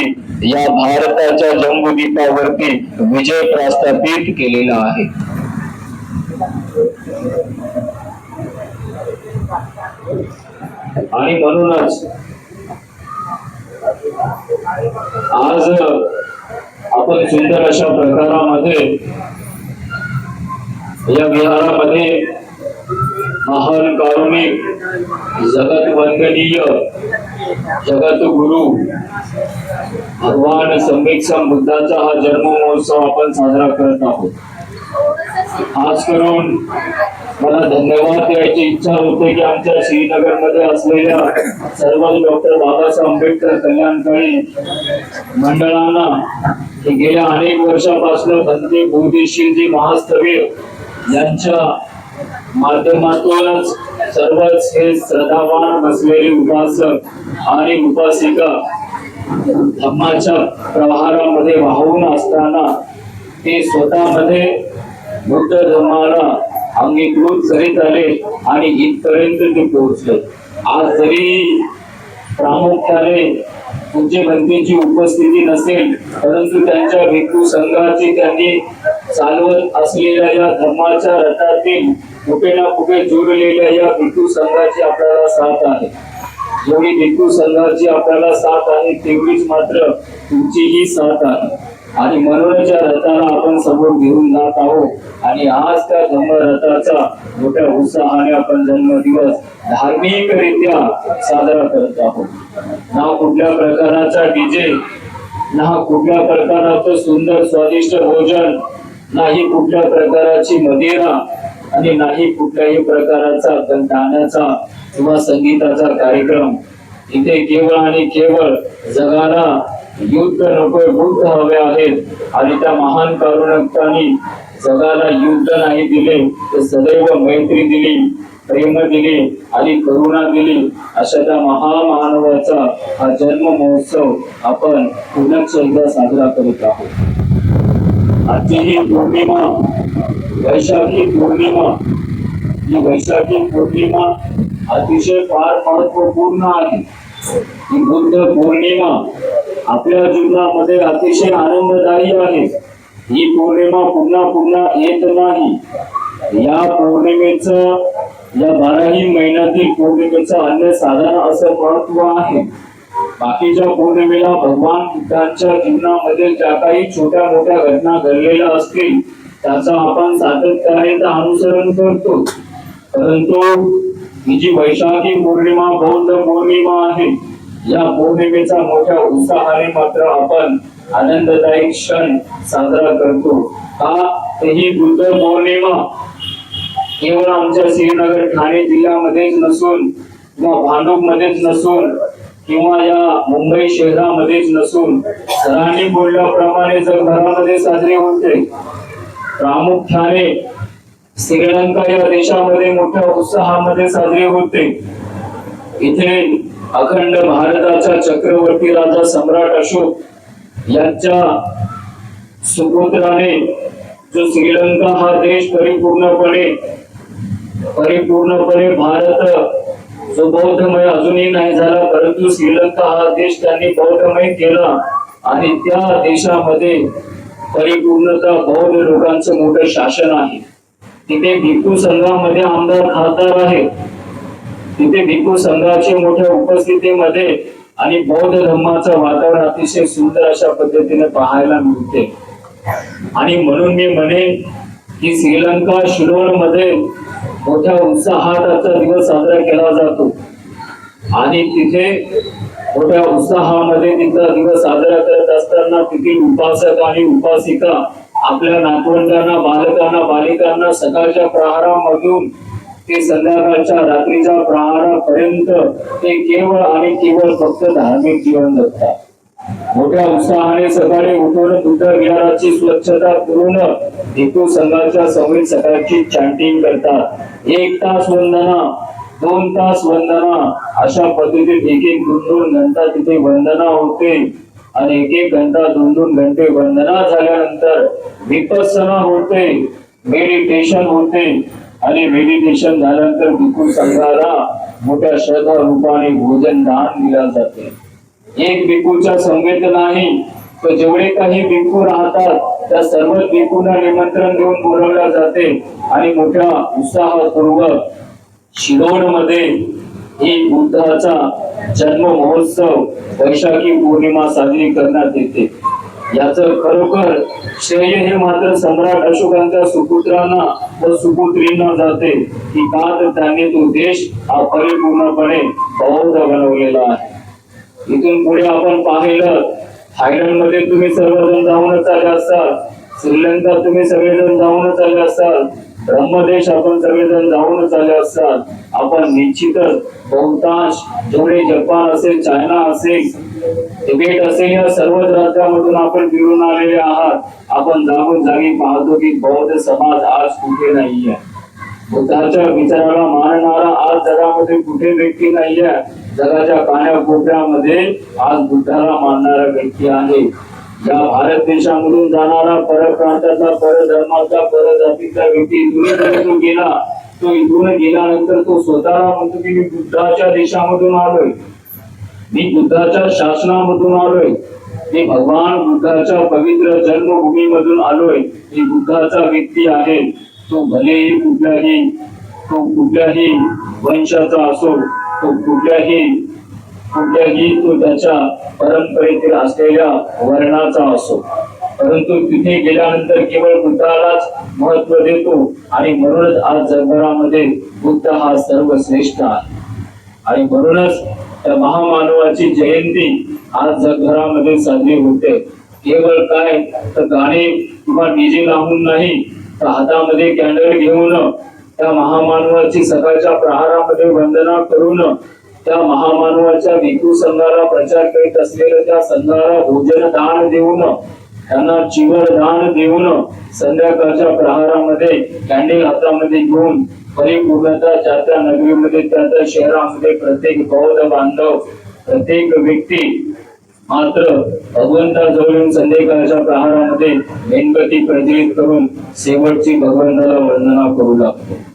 यांनी या भारताच्या जम्बूद्वीपावरती विजय प्रस्थापित केलेला आहे. आणि म्हणूनच आज आपण सुंदर अशा प्रकारामध्ये या विहारामध्ये महान कारुणिक जगत वंदनीय जगत गुरु भगवान संवेक्षम बुद्धाचा हा जन्म महोत्सव आपण साजरा करत आहोत. खास करून मला धन्यवाद द्यायची इच्छा होते की आमच्या श्रीनगरमध्ये असलेल्या सर्व डॉक्टर बाबासाहेब आंबेडकर कल्याणकारी मंडळांना गेल्या अनेक वर्षापासून बंदी बोधीशीलजी महास्थवीर यांच्या माध्यमातूनच सर्वच हे श्रद्धावान नसलेले उपासक आणि उपासिका धम्माच्या प्रवाहारामध्ये वाहून असताना ते स्वतःमध्ये बुद्ध धर्माला अंगीकृत करीत आले आणि इथपर्यंत ते पोहोचले. आज जरी प्रामुख्याने तुमचे भक्तींची उपस्थिती नसेल परंतु त्यांच्या भिक्खू संघाची त्यांनी चालवत असलेल्या या धर्माच्या रथातील कुठे ना कुठे जोडलेल्या या भिक्खू संघाची आपल्याला साथ आहे. जेवढी भिक्खू संघाची आपल्याला साथ आहे तेवढीच मात्र तुमचीही साथ आहे. आणि म्हणूनच रथाला आपण समोर घेऊन जात आहोत. आणि आज त्या धर्मरथाचा मोठ्या उत्साहाने आपण जन्मदिवस धार्मिकरित्या साजरा करत आहोत. ना कुठल्या प्रकाराचा डीजे ना कुठल्या प्रकाराचं सुंदर स्वादिष्ट भोजन नाही कुठल्या प्रकाराची मदिरा आणि नाही कुठल्याही प्रकाराचा गाण्याचा किंवा संगीताचा कार्यक्रम. इथे केवळ आणि केवळ जगाला युद्ध नकोय बुद्ध हवे आहेत. आणि त्या महान कारुणकांनी जगाला युद्ध नाही दिले तर सदैव मैत्री दिली प्रेम दिली आणि करुणा दिली अशा त्या महामानवाचा हा जन्म महोत्सव आपण पुन्हा एकदा साजरा करत आहोत. आजची ही पौर्णिमा वैशाखी पौर्णिमा. ही वैशाखी पौर्णिमा अतिशय फार महत्त्वपूर्ण आहे. ही बुद्ध पौर्णिमा आपल्या जीवनामध्ये अतिशय आनंददायी आहे. ही पौर्णिमा पुन्हा पुन्हा येत नाही. या पौर्णिमेचं या बाराही महिन्यातील पौर्णिमेचं अन्य साधारण असं महत्त्व आहे. बाकीच्या पौर्णिमेला भगवान बुद्धांच्या जीवनामध्ये ज्या काही छोट्या मोठ्या घटना घडलेल्या असतील त्याचा आपण सातत्याने अनुसरण करतो. परंतु ही जी वैशाखी पौर्णिमा बौद्ध पौर्णिमा आहे या पौर्णिमेचा मोठ्या उत्साहाने मात्र आपण आनंददायी क्षण साजरा करतो. हा ही बुद्ध पौर्णिमा केवळ आमच्या श्रीनगर ठाणे जिल्ह्यामध्येच नसून किंवा भांडूप मध्येच नसून किंवा या मुंबई शहरामध्येच नसून सरांनी बोलल्याप्रमाणे जगभरामध्ये साजरी होते प्रामुख्याने श्रीलंका या देशामध्ये मोठ्या उत्साहामध्ये साजरी होते. इथे अखंड भारताचा चक्रवर्ती राजा सम्राट अशोक यांच्या सुपुत्राने जो श्रीलंका हा देश परिपूर्णपणे परिपूर्णपणे भारत जो बौद्धमय अजूनही नाही झाला परंतु श्रीलंका हा देश त्यांनी बौद्धमय केला. आणि त्या देशामध्ये परिपूर्णता बौद्ध लोकांचं मोठं शासन आहे. तिथे भिक्खू संघामध्ये आमदार खासदार आहे तिथे भिक्खू संघाच्या मोठ्या उपस्थितीमध्ये आणि बौद्ध धर्माचं वातावरण अतिशय सुंदर अशा पद्धतीने पाहायला मिळते. आणि म्हणून मी म्हणेन की श्रीलंका शिरोळमध्ये मोठ्या उत्साहात आजचा दिवस साजरा केला जातो. आणि तिथे मोठ्या उत्साहामध्ये तिथला दिवस साजरा करत असताना तिथे उपासक आणि उपासिका आपल्या नातवंडांना बालकांना बालिकांना सकाळच्या प्रहारामधून ते संध्याकाळच्या रात्रीच्या प्रहारापर्यंत ते केवळ आणि केवळ फक्त धार्मिक जीवन जगतात. मोठ्या उत्साहाने सकाळी उठून बुद्ध विहाराची स्वच्छता करून भिकू संघाच्या समोर सकाळची चॅन्टिंग करतात. एक तास वंदना दोन तास वंदना अशा पद्धतीने एक एक दोन दोन घंटा तिथे वंदना होते. आणि एक एक घंटा दोन दोन घंटे वंदना झाल्यानंतर विपसना होते मेडिटेशन होते. आणि मेडिटेशन झाल्यानंतर भिकू संघाला मोठ्या श्रद्धा रूपाने भोजन दान दिला जाते. एक भिक्खूच्या संगीत नाही तो जेवढे काही भिक्खू राहतात त्या सर्व भिक्खूंना निमंत्रण देऊन बोलवल्या जाते आणि मोठ्या उत्साहपूर्वक शिरोडमध्ये ही बुद्धाचा जन्म महोत्सव वैशाखी पौर्णिमा साजरी करण्यात येते. याच खरोखर श्रेय हे मात्र सम्राट अशोकांच्या सुपुत्रांना व सुपुत्रींना जाते की का तर त्यांनी तो देश हा परिपूर्णपणे बौद्ध बनवलेला आहे. इथून पुढे आपण पाहिलं थायलंडमध्ये तुम्ही सर्वजण जाऊनच आले असाल श्रीलंका तुम्ही सगळेजण जाऊनच आले असाल ब्रह्मदेश आपण सगळेजण जाऊनच आले असाल. आपण निश्चितच बहुतांश जेवढे जपान असेल चायना असेल तिबेट असेल या सर्वच राज्यामधून आपण फिरून आलेले आहात. आपण जागून जागी पाहतो की बौद्ध समाज आज कुठे नाहीये. बुद्धाच्या विचाराला मानणारा आज जगामध्ये कुठे व्यक्ती नाहीये. जगाच्या कानाकोपऱ्यामध्ये आज बुद्धाला मानणारा व्यक्ती आहे. या भारत देशामधून जाणारा परप्रांतातला परधर्माचा परजातीचा व्यक्ती इथून गेला तो इथून गेल्यानंतर तो स्वतःला म्हणतो की मी बुद्धाच्या देशामधून आलोय. मी बुद्धाच्या शासनामधून आलोय. मी भगवान बुद्धाच्या पवित्र जन्मभूमीमधून आलोय. मी बुद्धाचा व्यक्ती आहे. तो भलेही कुठल्याही तो कुठल्याही वंशाचा असो कुठल्याही कुठल्याही तो त्याच्या परंपरेतील असलेल्या वर्णाचा असो. परंतु तिथे गेल्यानंतर केवळ बुद्धालाच महत्त्व देतो आणि म्हणूनच आज जगभरामध्ये बुद्ध हा सर्वश्रेष्ठ आहे. आणि म्हणूनच त्या महामानवाची जयंती आज जगभरामध्ये साजरी होते. केवळ काय? तर गाणे किंवा डीजे लावून नाही तर हातामध्ये कॅन्डल घेऊन त्या महामानवाची सकाळच्या प्रहारामध्ये वंदना करून त्या महामानवाच्या विकू संघाला प्रचार करीत असलेल्या त्या संघाला भोजन दान देऊन त्यांना चिवर दान देऊन संध्याकाळच्या प्रहारामध्ये कॅन्डल हातामध्ये घेऊन परिपूर्णता त्या त्या नगरीमध्ये त्या त्या शहरामध्ये प्रत्येक बौद्ध बांधव प्रत्येक व्यक्ती मात्र भगवंताजवळ येऊन संध्याकाळच्या प्रहारामध्ये मेणबत्ती प्रज्वलित करून शेवटची भगवंताला वंदना करू लागतो.